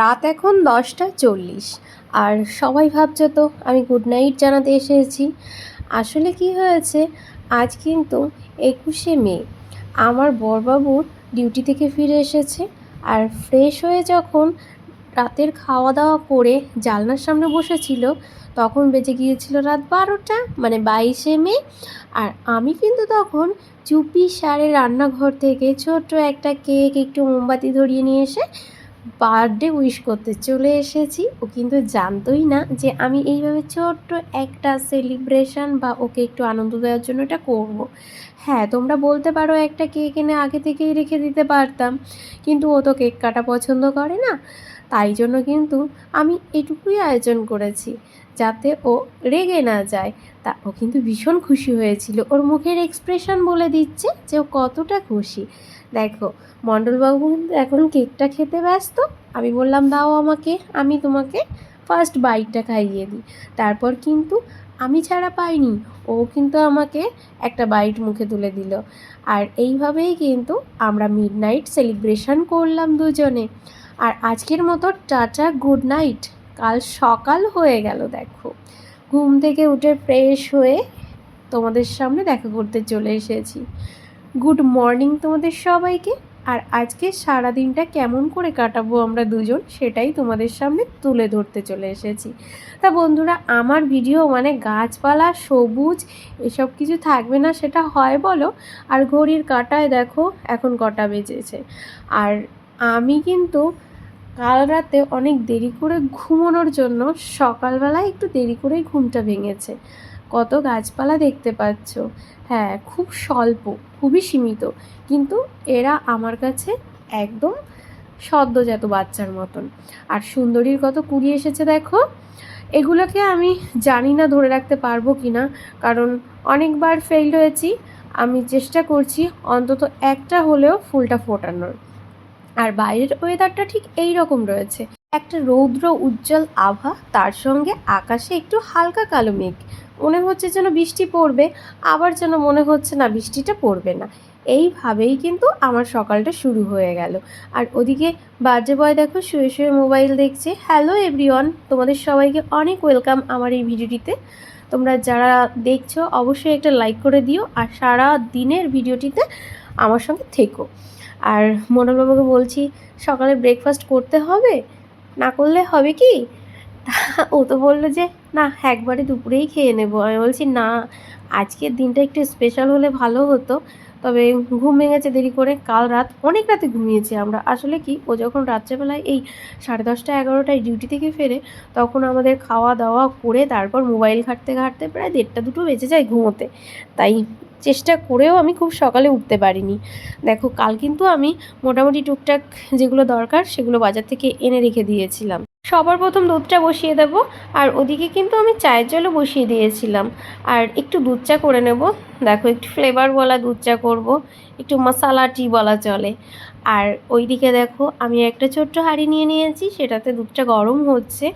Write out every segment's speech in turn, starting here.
রাত এখন দশটা চল্লিশ। আর সবাই ভাবছ তো, আমি গুড নাইট জানাতে এসেছি। আসলে কি হয়েছে, আজ কিন্তু একুশে মে। আমার বরবাবু ডিউটি থেকে ফিরে এসেছে। আর ফ্রেশ হয়ে যখন রাতের খাওয়া দাওয়া করে জানলার সামনে বসেছিল, তখন বেজে গিয়েছিল রাত বারোটা মানে বাইশে মে। আর আমি কিন্তু তখন চুপি সারে রান্নাঘর থেকে ছোট্ট একটা কেক, একটু মোমবাতি ধরিয়ে নিয়ে এসে বার্থডে উইশ করতে চলে এসেছি। ও কিন্তু জানতোই না যে আমি এইভাবে ছোট্ট একটা সেলিব্রেশন বা ওকে একটু আনন্দ দেওয়ার জন্য এটা করব। হ্যাঁ তোমরা বলতে পারো একটা কেক এনে আগে থেকেই রেখে দিতে পারতাম, কিন্তু ও তো কেক কাটা পছন্দ করে না। তাই জন্য কিন্তু আমি এটুকুই আয়োজন করেছি যাতে ও রেগে না যায়। তা ও কিন্তু ভীষণ খুশি হয়েছিল। ওর মুখের এক্সপ্রেশন বলে দিচ্ছে যে ও কতটা খুশি। দেখো, মণ্ডলবাবু কিন্তু এখন কেকটা খেতে ব্যস্ত। আমি বললাম, দাও আমাকে, আমি তোমাকে ফার্স্ট বাইটটা খাইয়ে দিই। তারপর কিন্তু আমি ছাড়া পাইনি, ও কিন্তু আমাকে একটা বাইট মুখে তুলে দিল। আর এইভাবেই কিন্তু আমরা মিড নাইট সেলিব্রেশন করলাম দুজনে। আর আজকের মতো টাটা গুড নাইট কাল সকাল হয়ে গেল, দেখো। ঘুম থেকে উঠে ফ্রেশ হয়ে তোমাদের সামনে দেখা করতে চলে এসেছি। গুড মর্নিং তোমাদের সবাইকে। আর আজকে সারা দিনটা কেমন করে কাটাবো আমরা দুজন, সেটাই তোমাদের সামনে তুলে ধরতে চলে এসেছি। তা বন্ধুরা, আমার ভিডিও মানে গাছপালা, সবুজ, এসব কিছু থাকবে না, সেটা হয় বলো। আর ঘড়ির কাটায় দেখো, এখন কটা বেজেছে। আর আমি কিন্তু কাল রাতে অনেক দেরি করে ঘুমানোর জন্য সকালবেলায় একটু দেরি করেই ঘুমটা ভেঙেছে। কত গাছপালা দেখতে পাচ্ছ। হ্যাঁ খুব স্বল্প, খুবই সীমিত। কিন্তু এরা আমার কাছে একদম সদ্যজাত বাচ্চার মতন। আর সুন্দরীর কত কুড়ি এসেছে দেখো। এগুলোকে আমি জানি না ধরে রাখতে পারব কি না কারণ অনেকবার ফেল হয়েছি। আমি চেষ্টা করছি অন্তত একটা হলেও ফুলটা ফোটানোর। আর বাইরের ওয়েদারটা ঠিক এই রকম রয়েছে। একটা রৌদ্র উজ্জ্বল আভা, তার সঙ্গে আকাশে একটু হালকা কালো মেঘ। মনে হচ্ছে যেন বৃষ্টি পড়বে, আবার যেন মনে হচ্ছে না বৃষ্টিটা পড়বে না। এইভাবেই কিন্তু আমার সকালটা শুরু হয়ে গেল। আর ওদিকে বাজে বয় দেখো, শুয়ে শুয়ে মোবাইল দেখছে। হ্যালো এভরিওয়ান, তোমাদের সবাইকে অনেক ওয়েলকাম আমার এই ভিডিওটিতে। তোমরা যারা দেখছ, অবশ্যই একটা লাইক করে দিও আর সারা দিনের ভিডিওটিতে আমার সঙ্গে থেকো। আর মনোরবাবুকে বলছি, সকালে ব্রেকফাস্ট করতে হবে? না করলে হবে কি? ও তো বলল যে, না, একবারে দুপুরেই খেয়ে নেব। আমি বলছি, না, আজকের দিনটা একটু স্পেশাল হলে ভালো হতো। তবে ঘুম ভেঙেছে দেরি করে কাল রাত অনেক রাতে ঘুমিয়েছি আমরা। আসলে কি, ও যখন রাত্রেবেলায় এই সাড়ে দশটা এগারোটায় ডিউটি থেকে ফেরে, তখন আমাদের খাওয়া দাওয়া করে তারপর মোবাইল ঘাঁটতে ঘাঁটতে প্রায় দেড়টা দুটো বেঁচে যায় ঘুমোতে। তাই চেষ্টা করেও আমি খুব সকালে উঠতে পারিনি। দেখো, কাল কিন্তু আমি মোটামুটি টুকটাক যেগুলো দরকার সেগুলো বাজার থেকে এনে রেখে দিয়েছিলাম। সবার প্রথম দুধটা বসিয়ে দেব আর ওদিকে কিন্তু আমি চায়ের জলও বসিয়ে দিয়েছিলাম। আর একটু দুধ চা করে নেব। দেখো, একটু ফ্লেভার বলা দুধ চা করব, একটু মশালা টি বলা চলে। আর ওইদিকে দেখো, আমি একটা ছোট্ট হাঁড়ি নিয়ে নিয়েছি, সেটাতে দুধটা গরম হচ্ছে।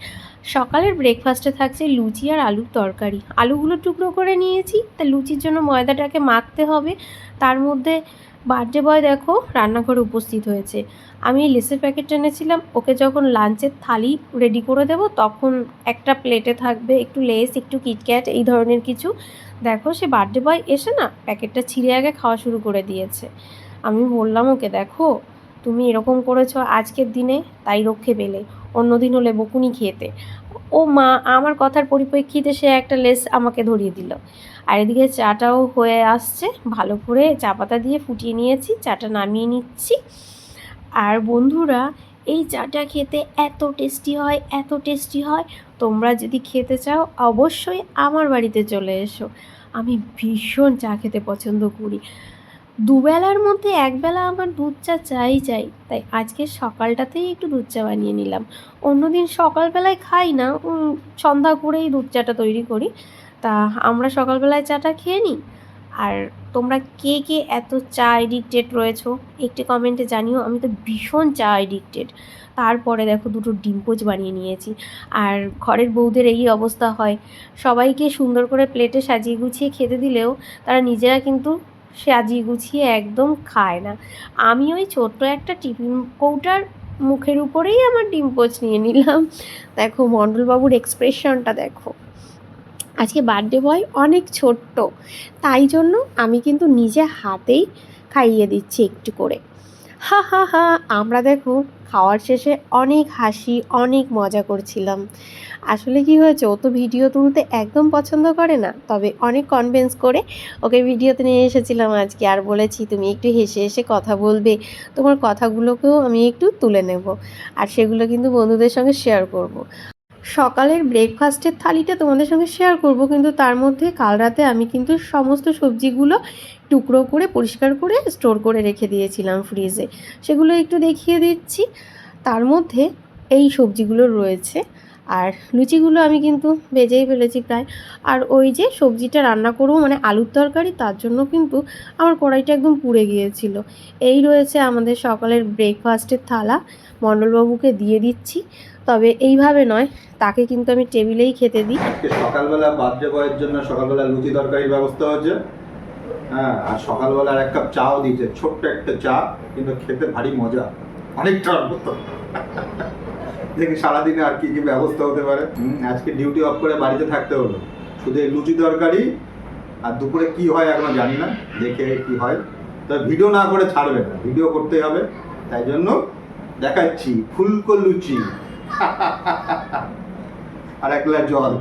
সকালের ব্রেকফাস্টে থাকছে লুচি আর আলুর তরকারি। আলুগুলো টুকরো করে নিয়েছি, তা লুচির জন্য ময়দাটাকে মাখতে হবে। তার মধ্যে বার্থডে বয় দেখো, রান্নাঘরে উপস্থিত হয়েছে। আমি লেসের প্যাকেট এনেছিলাম, ওকে যখন লাঞ্চের থালি রেডি করে দেব, তখন একটা প্লেটে থাকবে একটু লেস, একটু কিটক্যাট এই ধরনের কিছু। দেখো, সে বার্থডে বয় এসে না, প্যাকেটটা ছিঁড়ে আগে খাওয়া শুরু করে দিয়েছে। আমি বললাম, ওকে দেখো, তুমি এরকম করেছ আজকের দিনে, তাই রক্ষে পেলে। অন্য দিন হলে বকুনি খেতে। ও মা, আমার কথার পরিপ্রেক্ষিতে সে একটা লেস আমাকে ধরিয়ে দিল। আর এদিকে চাটাও হয়ে আসছে, ভালো করে চা পাতা দিয়ে ফুটিয়ে নিয়েছি, চাটা নামিয়ে নিচ্ছি। আর বন্ধুরা, এই চাটা খেতে এত টেস্টি হয়, এত টেস্টি হয়। তোমরা যদি খেতে চাও, অবশ্যই আমার বাড়িতে চলে এসো। আমি ভীষণ চা খেতে পছন্দ করি। দুবেলার মধ্যে একবেলা আমার দুধ চা চাই চাই। তাই আজকে সকালটাতেই একটু দুধ চা বানিয়ে নিলাম। অন্যদিন সকালবেলায় খাই না সন্ধ্যা করেই দুধ চাটা তৈরি করি। তা আমরা সকালবেলায় চাটা খেয়ে নিই। আর তোমরা কে কে এত চা এডিক্টেড রয়েছো, একটি কমেন্টে জানিও। আমি তো ভীষণ চা এডিক্টেড তারপরে দেখো দুটো ডিম্পোজ বানিয়ে নিয়েছি। আর ঘরের বউদের এই অবস্থা হয়। সবাইকে সুন্দর করে প্লেটে সাজিয়ে গুছিয়ে খেতে দিলেও তারা নিজেরা কিন্তু সাজিয়ে গুছিয়ে একদম খায় না। আমি ওই ছোট্ট একটা টিফিন কৌটার মুখের উপরেই আমার ডিম পোচ নিয়ে নিলাম। দেখো মণ্ডলবাবুর এক্সপ্রেশনটা দেখো। আজকে বার্থডে বয় অনেক ছোট্ট। তাই জন্য আমি কিন্তু নিজে হাতেই খাইয়ে দিচ্ছি একটু করে। হা হা হা, আমরা দেখো খাওয়ার শেষে অনেক হাসি, অনেক মজা করছিলাম আসলে কি হয়েছে, ও তো ভিডিও তুলতে একদম পছন্দ করে না, তবে অনেক কনভিন্স করে ওকে ভিডিওতে নিয়ে এসেছিলাম আজকে আর বলেছি, তুমি একটু হেসে হেসে কথা বলবে, তোমার কথাগুলোকেও আমি একটু তুলে নেব আর সেগুলো কিন্তু বন্ধুদের সঙ্গে শেয়ার করব। সকালের ব্রেকফাস্টের থালিটা তোমাদের সঙ্গে শেয়ার করব, কিন্তু তার মধ্যে কাল রাতে আমি কিন্তু সমস্ত সবজিগুলো টুকরো করে, পরিষ্কার করে স্টোর করে রেখে দিয়েছিলাম ফ্রিজে। সেগুলো একটু দেখিয়ে দিচ্ছি। তার মধ্যে এই সবজিগুলো রয়েছে। আর লুচিগুলো আমি কিন্তু ভেজেই ফেলেছি প্রায়। আর ওই যে সবজিটা রান্না করব মানে আলুর তরকারি, তার জন্য কিন্তু আমার কড়াইটা একদম পুড়ে গিয়েছিল। এই রয়েছে আমাদের সকালের ব্রেকফাস্টের থালা। মণ্ডলবাবুকে দিয়ে দিচ্ছি। তবে এইভাবে নয়, তাকে কিন্তু আমি টেবিলেই খেতে দিই। সকালবেলা বার্থডে বয়ের জন্য সকালবেলা লুচি তরকারির ব্যবস্থা হয়েছে? হ্যাঁ আর সকালবেলা এক কাপ চাও দিয়েছে, ছোট্ট একটা চা, কিন্তু খেতে ভারী মজা। অনেকটা মতো দেখি সারাদিনে আর কি কি ব্যবস্থা হতে পারে। আজকে ডিউটি অফ করে বাড়িতে থাকতে হলো। শুধু লুচি তরকারি, আর দুপুরে কি হয় এখনও জানি না। দেখে কি হয়। তবে ভিডিও না করে ছাড়বে না ভিডিও করতেই হবে। তাই জন্য দেখাচ্ছি ফুলকো লুচি। আর এক গ্লাস জল।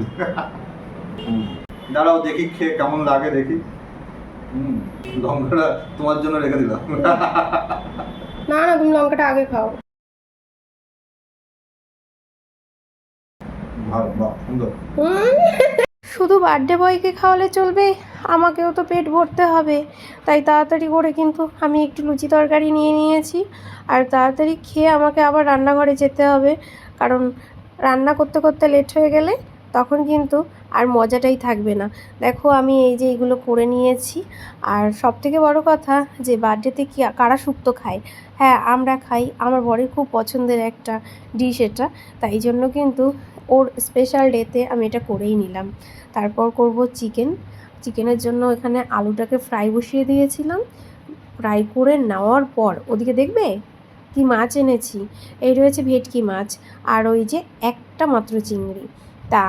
দাঁড়াও দেখি, খেয়ে কেমন লাগে দেখি। লঙ্কাটা তোমার জন্য রেখে দিলাম। না না তুমি লঙ্কাটা আগে খাও। শুধু বার্থডে বয়কে খাওয়ালে চলবে আমাকেও তো পেট ভরতে হবে। তাই তাড়াতাড়ি করে কিন্তু আমি একটু লুচি তরকারি নিয়ে নিয়েছি। আর তাড়াতাড়ি খেয়ে আমাকে আবার রান্নাঘরে যেতে হবে। কারণ রান্না করতে করতে লেট হয়ে গেলে তখন কিন্তু আর মজাটাই থাকবে না। দেখো আমি এই যে এইগুলো করে নিয়েছি। আর সব থেকে বড় কথা যে বার্থডেতে কি কারা শুক্তো খায়? হ্যাঁ আমরা খাই। আমার বরের খুব পছন্দের একটা ডিশ এটা। তাই জন্য কিন্তু ওর স্পেশাল ডেতে আমি এটা করেই নিলাম। তারপর করব চিকেন। চিকেনের জন্য এখানে আলুটাকে ফ্রাই বসিয়ে দিয়েছিলাম। ফ্রাই করে নেওয়ার পর, ওদিকে দেখবে? কি মাছ এনেছি। এই রয়েছে ভেটকি মাছ। আর ওই যে একটা মাত্র চিংড়ি। তা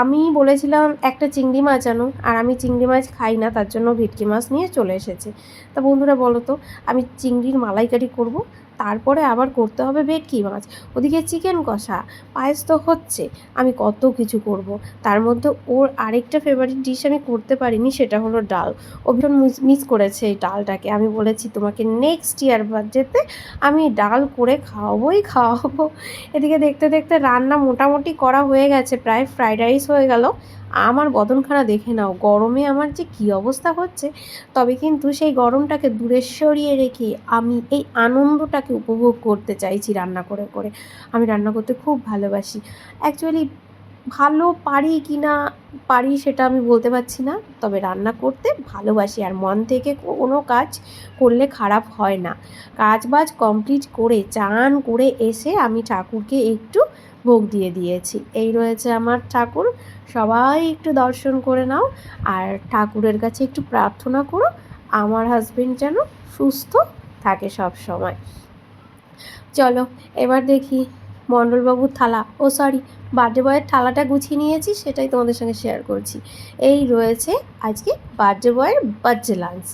আমি বলেছিলাম, একটা চিংড়ি মাছ আনো আর আমি চিংড়ি মাছ খাই না, তার জন্য ভেটকি মাছ নিয়ে চলে এসেছে। তা বন্ধুরা বলো তো, আমি চিংড়ির মালাইকারি করব? তারপরে আবার করতে হবে ভেটকি মাছ। ওদিকে চিকেন কষা, পায়েস তো হচ্ছে, আমি কত কিছু করব। তার মধ্যে ওর আরেকটা ফেভারিট ডিশ আমি করতে পারিনি, সেটা হলো ডাল। ও ভীষণ মিস করেছে এই ডালটাকে। আমি বলেছি, তোমাকে নেক্সট ইয়ার বাজেতে আমি ডাল করে খাওয়াবোই, খাওয়াবো। এদিকে দেখতে দেখতে রান্না মোটামুটি করা হয়ে গেছে, প্রায় ফ্রাইড রাইস হয়ে গেল। আমার বদনখানা দেখে নাও, গরমে আমার যে কী অবস্থা হচ্ছে। তবে কিন্তু সেই গরমটাকে দূরে সরিয়ে রেখে আমি এই আনন্দটাকে উপভোগ করতে চাইছি রান্না করে করে। আমি রান্না করতে খুব ভালোবাসি। অ্যাকচুয়ালি ভালো পারি কি না পারি সেটা আমি বলতে পারছি না। তবে রান্না করতে ভালোবাসি আর মন থেকে কোনো কাজ করলে খারাপ হয় না। কাজ বাজ কমপ্লিট করে চান করে এসে আমি ঠাকুরকে একটু ভোগ দিয়ে দিয়েছি। এই রয়েছে আমার ঠাকুর। সবাই একটু দর্শন করে নাও আর ঠাকুরের কাছে একটু প্রার্থনা করো, আমার হাজবেন্ড যেন সুস্থ থাকে সব সময়। চলো, এবার দেখি মণ্ডলবাবুর থালা। ও সরি বার্থডে বয়ের থালাটা গুছিয়ে নিয়েছি, সেটাই তোমাদের সঙ্গে শেয়ার করছি। এই রয়েছে আজকে বার্থডে বয়ের বার্থডে লাঞ্চ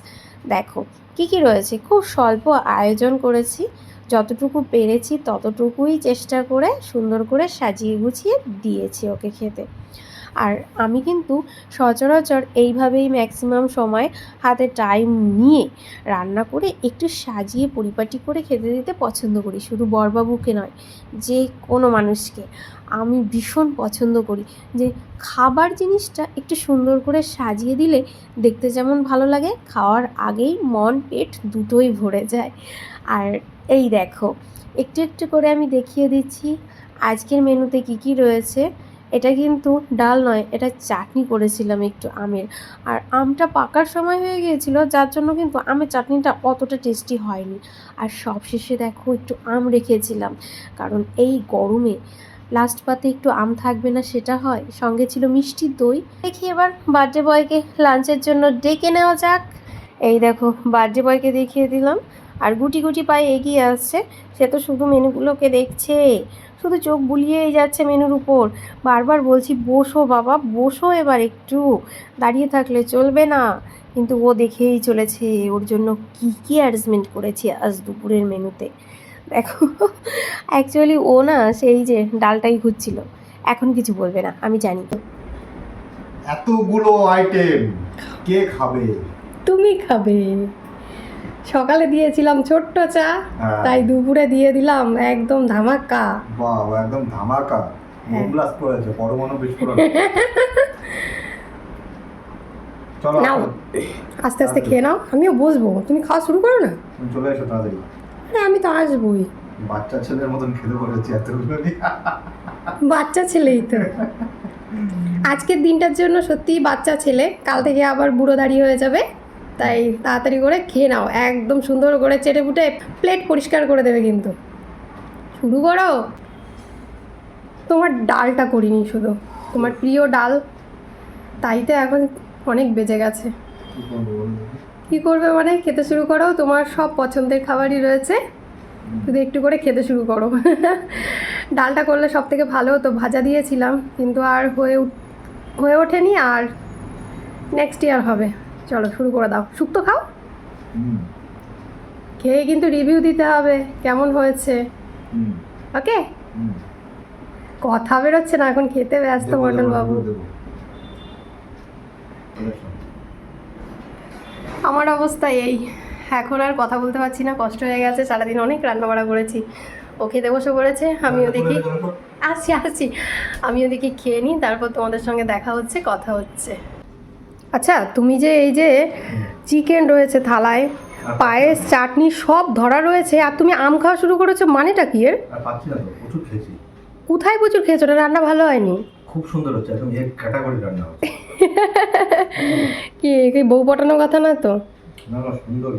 দেখো, কী কী রয়েছে? খুব স্বল্প আয়োজন করেছি। যতটুকু পেরেছি ততটুকুই চেষ্টা করে সুন্দর করে সাজিয়ে গুছিয়ে দিয়েছি ওকে খেতে। আর আমি কিন্তু সচরাচর এইভাবেই ম্যাক্সিমাম সময় হাতে টাইম নিয়ে রান্না করে একটু সাজিয়ে পরিপাটি করে খেতে দিতে পছন্দ করি। শুধু বরবাবুকে নয়, যে কোনো মানুষকে। আমি ভীষণ পছন্দ করি যে খাবার জিনিসটা একটু সুন্দর করে সাজিয়ে দিলে দেখতে যেমন ভালো লাগে, খাওয়ার আগেই মন, পেট দুটোই ভরে যায়। আর এই দেখো, একটু একটু করে আমি দেখিয়ে দিচ্ছি। আজকের মেনুতে কি কি রয়েছে? এটা কিন্তু ডাল নয়, এটা চাটনি করেছিলাম একটু আমের। আর আমটা পাকার সময় হয়ে গিয়েছিল, যার জন্য কিন্তু আমের চাটনিটা অতটা টেস্টি হয়নি। আর সবশেষে দেখো, একটু আম রেখেছিলাম, কারণ এই গরমে লাস্ট পাতে একটু আম থাকবে না, সেটা হয়। সঙ্গে ছিল মিষ্টি দই। দেখি এবার বার্থডে বয়কে লাঞ্চের জন্য ডেকে নেওয়া যাক। এই দেখো বার্থডে বয়কে দেখিয়ে দিলাম। আর গুটি গুটি পায়ে এগিয়ে আসছে। সে তো শুধু মেনুগুলোকে দেখছে। শুধু চোখ বুলিয়েই যাচ্ছে মেনুর উপর। বারবার বলছি বসো বাবা বসো এবার একটু। দাঁড়িয়ে থাকলে চলবে না। কিন্তু ও দেখেই চলেছে ওর জন্য কী কী অ্যারেঞ্জমেন্ট করেছি আজ দুপুরের মেনুতে। দেখো অ্যাকচুয়ালি ও না সেই যে ডালটাই খুঁজছিল। এখন কিছু বলবে না আমি জানি। তো এতগুলো আইটেম কে খাবে? তুমি খাবে। সকালে দিয়েছিলাম ছোট্ট চা হ্যাঁ। তাই দুপুরে দিয়ে দিলাম একদম ধামাকা। বাবা একদম ধামাকা। হ্যাঁ। বোম করেছে পরমাণু বিস্ফোরণ। চলো নাও আস্তে আস্তে খেয়ে নাও আমিও বসবো। তুমি খাওয়া শুরু করো না? চলে এসো তাড়াতাড়ি। আরে আমি তো আসবোই। বাচ্চা ছেলের মতন খেতে বলেছি এতগুলো। বাচ্চা ছেলেই তো। আজকের দিনটার জন্য সত্যিই বাচ্চা ছেলে কাল থেকে আবার বুড়ো দাঁড়িয়ে হয়ে যাবে। তাই তাড়াতাড়ি করে খেয়ে নাও। একদম সুন্দর করে চেটে ফুটে প্লেট পরিষ্কার করে দেবে কিন্তু। শুরু করো। তোমার ডালটা করিনি শুধু। তোমার প্রিয় ডাল। তাই তো এখন অনেক বেজে গেছে। কি করবে মানে? খেতে শুরু করো। তোমার সব পছন্দের খাবারই রয়েছে। শুধু একটু করে খেতে শুরু করো। ডালটা করলে সব থেকে ভালো হতো। ভাজা দিয়েছিলাম। কিন্তু আর হয়ে উঠ- হয়ে ওঠেনি। আর নেক্সট ইয়ার হবে। চলো শুরু করে দাও। শুক্তো খাও? খেয়ে কিন্তু রিভিউ দিতে হবে কেমন হয়েছে? ওকে? কথা বেরোচ্ছে না এখন খেতে ব্যস্ত মন্ডল বাবু দেবো। আমার অবস্থা এই। এখন আর কথা বলতে পারছি না কষ্ট হয়ে গেছে সারাদিন অনেক রান্না বাড়া করেছি। ও খেতে বসে পড়েছে আমিও দেখি। আসছি আসছি। আমিও দেখি খেয়ে নিই তারপর তোমাদের সঙ্গে দেখা হচ্ছে কথা হচ্ছে। আচ্ছা তুমি যে এই যে চিকেন রয়েছে থালায় পায়েস চাটনি সব ধরা রয়েছে আর তুমি আম খাওয়া শুরু করেছ মানেটা কি এর? কোথায় প্রচুর খেয়েছো? রান্না ভালো হয়নি। খুব সুন্দর হচ্ছে একদম এক ক্যাটাগরি রান্না কি কি বউ পটানোর কথা না তো? না সুন্দর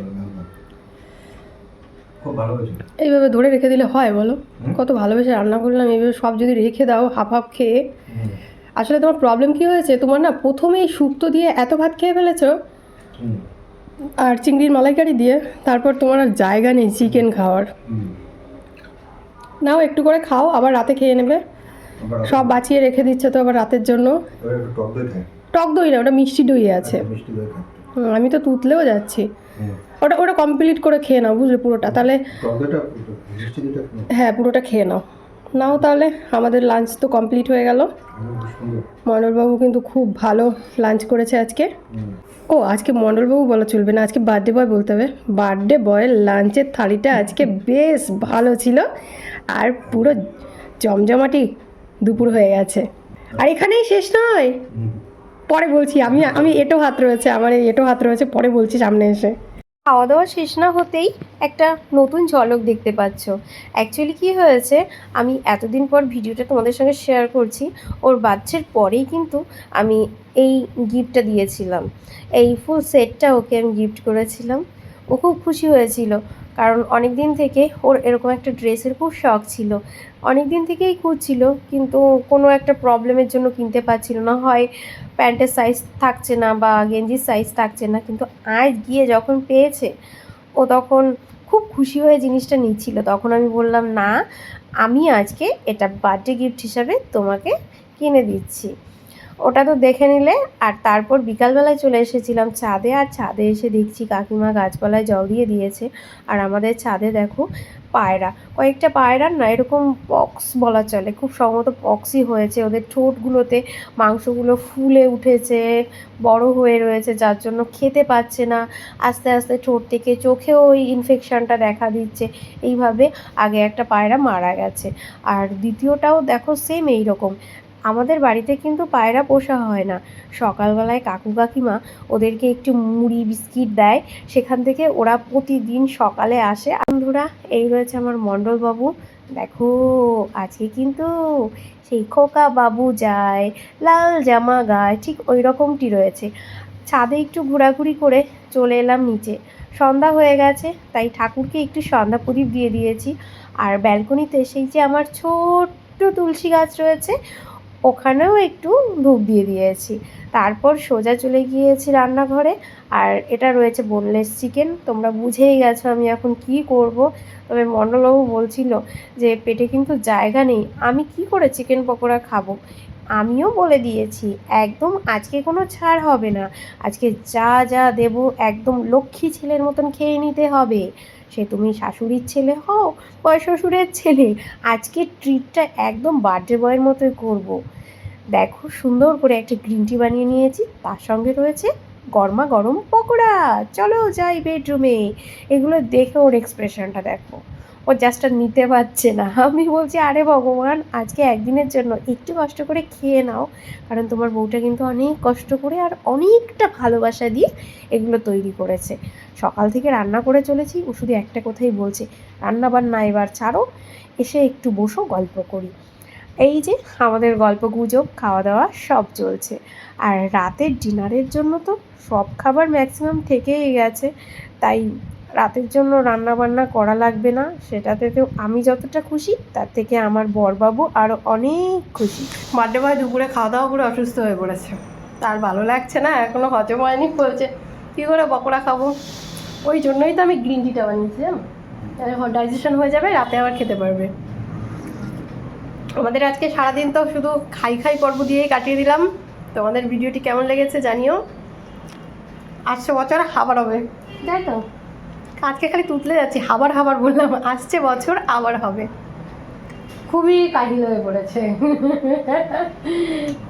খুব ভালো হয়েছে এইভাবে ধরে রেখে দিলে হয় বলো। কত ভালোবেসে রান্না করলাম এইভাবে সব যদি রেখে দাও হাফ হাফ খেয়ে। আসলে তোমার প্রবলেম কি হয়েছে? তোমার না প্রথমেই শুক্তো দিয়ে এত ভাত খেয়ে ফেলেছো? আর চিংড়ির মালাইকারি দিয়ে? তারপর তোমার আর জায়গা নেই চিকেন খাওয়ার। নাও একটু করে খাও আবার রাতে খেয়ে নেবে। সব বাঁচিয়ে রেখে দিচ্ছে তো আবার রাতের জন্য। টক দই না ওটা মিষ্টি দই আছে। খাই। হুম, আমি তো তুতলেও যাচ্ছি। ওটা ওটা কমপ্লিট করে খেয়ে নাও বুঝলে পুরোটা? তাহলে হ্যাঁ পুরোটা খেয়ে নাও। নাও তাহলে, আমাদের লাঞ্চ তো কমপ্লিট হয়ে গেল। মণ্ডলবাবু কিন্তু খুব ভালো লাঞ্চ করেছে আজকে। ও, আজকে মণ্ডলবাবু বলা চলবে না, আজকে বার্থডে বয় বলতে হবে। বার্থডে বয়ের লাঞ্চের থালিটা আজকে বেশ ভালো ছিল, আর পুরো জমজমাটি দুপুর হয়ে গেছে। আর এখানেই শেষ নয়। পরে বলছি, আমি আমি এটো হাত রয়েছে, আমার এই এটো হাত রয়েছে, পরে বলছি সামনে এসে। খাওয়া দাওয়া শেষ না হতেই একটা নতুন ঝলক দেখতে পাচ্ছ। অ্যাকচুয়ালি কি হয়েছে, আমি এতদিন পর ভিডিওটা তোমাদের সঙ্গে শেয়ার করছি, ওর বাচ্চার পরেই কিন্তু আমি এই গিফটটা দিয়েছিলাম। এই ফুল সেটটা ওকে আমি গিফট করেছিলাম। ও খুব খুশি হয়েছিল। কারণ অনেক দিন থেকে ওর এরকম একটা ড্রেসের খুব শখ ছিল। অনেক দিন থেকেই খুঁজছিল, কিন্তু কোনো একটা প্রবলেমের জন্য কিনতে পারছিল না। হয় প্যান্টের সাইজ থাকছে না বা গেঞ্জির সাইজ থাকছে না, কিন্তু আজ গিয়ে যখন পেয়েছে, ও তখন খুব খুশি হয়ে জিনিসটা নিচ্ছিল। তখন আমি বললাম, না, আমি আজকে এটা বার্থডে গিফট হিসাবে তোমাকে কিনে দিচ্ছি। ওটা তো দেখে নিলে। আর তারপর বিকালবেলায় চলে এসেছিলাম ছাদে, আর ছাদে এসে দেখছি কাকিমা গাছপালায় জল দিয়ে দিয়েছে। আর আমাদের ছাদে দেখো পায়রা। কয়েকটা পায়রার না এরকম পক্স বলা চলে, খুব সম্ভবত পক্সই হয়েছে। ওদের ঠোঁটগুলোতে মাংসগুলো ফুলে উঠেছে, বড় হয়ে রয়েছে, যার জন্য খেতে পাচ্ছে না। আস্তে আস্তে ঠোঁট থেকে চোখেও ওই ইনফেকশানটা দেখা দিচ্ছে। এইভাবে আগে একটা পায়রা মারা গেছে। আর দ্বিতীয়টাও দেখো সেম এই রকম আমাদের বাড়িতে কিন্তু পায়রা পোষা হয় না। সকালবেলায় কাকু কাকিমা ওদেরকে একটু মুড়ি, বিস্কিট দেয়। সেখান থেকে ওরা প্রতিদিন সকালে আসে। বন্ধুরা, এই রয়েছে আমার মণ্ডলবাবু। দেখো, আজকে কিন্তু সেই খোকা বাবু যায়, লাল জামা গায়ে, ঠিক ওই রকমটি রয়েছে। ছাদে একটু ঘোরাঘুরি করে চলে এলাম নিচে। সন্ধ্যা হয়ে গেছে, তাই ঠাকুরকে একটু সন্ধ্যা প্রদীপ দিয়ে দিয়েছি। আর ব্যালকনিতে সেই যে আমার ছোট্ট তুলসী গাছ রয়েছে ওখানেও একটু ধূপ দিয়ে দিয়েছি। তারপর সোজা চলে গিয়েছি রান্নাঘরে। আর এটা রয়েছে বোনলেস চিকেন তোমরা বুঝেই গেছো আমি এখন কি করব। তবে মণ্ডলবাবু বলছিল যে, পেটে কিন্তু জায়গা নেই। আমি কি করে চিকেন পকোড়া খাব? আমিও বলে দিয়েছি, একদম আজকে কোনো ছাড় হবে না। আজকে যা যা দেব, একদম লক্ষ্মী ছেলের মতন খেয়ে নিতে হবে। সে তুমি শাশুড়ির ছেলে হও বা শ্বশুরের ছেলে আজকে ট্রিটটা একদম বার্থডে বয়ের মতোই করব। দেখো সুন্দর করে একটা গ্রিন টি বানিয়ে নিয়েছি, তার সঙ্গে রয়েছে গরমা গরম পকোড়া। চলো যাই বেডরুমে এগুলো দেখে ওর এক্সপ্রেশনটা দেখো। ও জাস্ট আর নিতে পারছে না। আমি বলছি, আরে ভগবান, আজকে একদিনের জন্য একটু কষ্ট করে খেয়ে নাও, কারণ তোমার বউটা কিন্তু অনেক কষ্ট করে আর অনেকটা ভালোবাসা দিয়ে এগুলো তৈরি করেছে। সকাল থেকে রান্না করে চলেছি, ও শুধু একটা কথাই বলছে, রান্না বান্না এবার ছাড়ো, এসে একটু বসো, গল্প করি। এই যে আমাদের গল্প গুজব খাওয়া দাওয়া সব চলছে। আর রাতের ডিনারের জন্য তো সব খাবার ম্যাক্সিমাম থেকেই গেছে, তাই রাতের জন্য রান্না বান্না করা লাগবে না, সেটাতে তো আমি যতটা খুশি, তার থেকে আমার বরবাবু আরও অনেক খুশি। বার্থডে বয় দুপুরে খাওয়া দাওয়া করে অসুস্থ হয়ে পড়েছে। তার ভালো লাগছে না এখনও হজম হয়নি, বলছে, কী করে পকোড়া খাব? ওই জন্যই তো আমি গ্রিন টিটা বানিয়েছি, জানো? ডাইজেশন হয়ে যাবে, রাতে আবার খেতে পারবে। আমাদের আজকে সারাদিন তো শুধু খাই খাই পর্ব দিয়েই কাটিয়ে দিলাম। তোমাদের ভিডিওটি কেমন লেগেছে জানিও। আসছে বছর খাবার হবে। তাই তো। আজকে খালি তুতলে যাচ্ছি হাবার হাবার বললাম আসছে বছর আবার হবে। খুবই কাহিল হয়ে পড়েছে।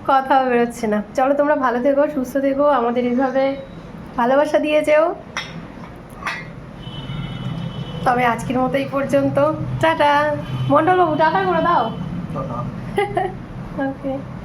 কথা বেরোচ্ছে না। চলো তোমরা ভালো থেকো সুস্থ থেকো আমাদের এইভাবে ভালোবাসা দিয়ে যেও। তবে আজকের মতো এই পর্যন্ত। টাটা। মন্ডলবাবু টাটা করে দাও। ওকে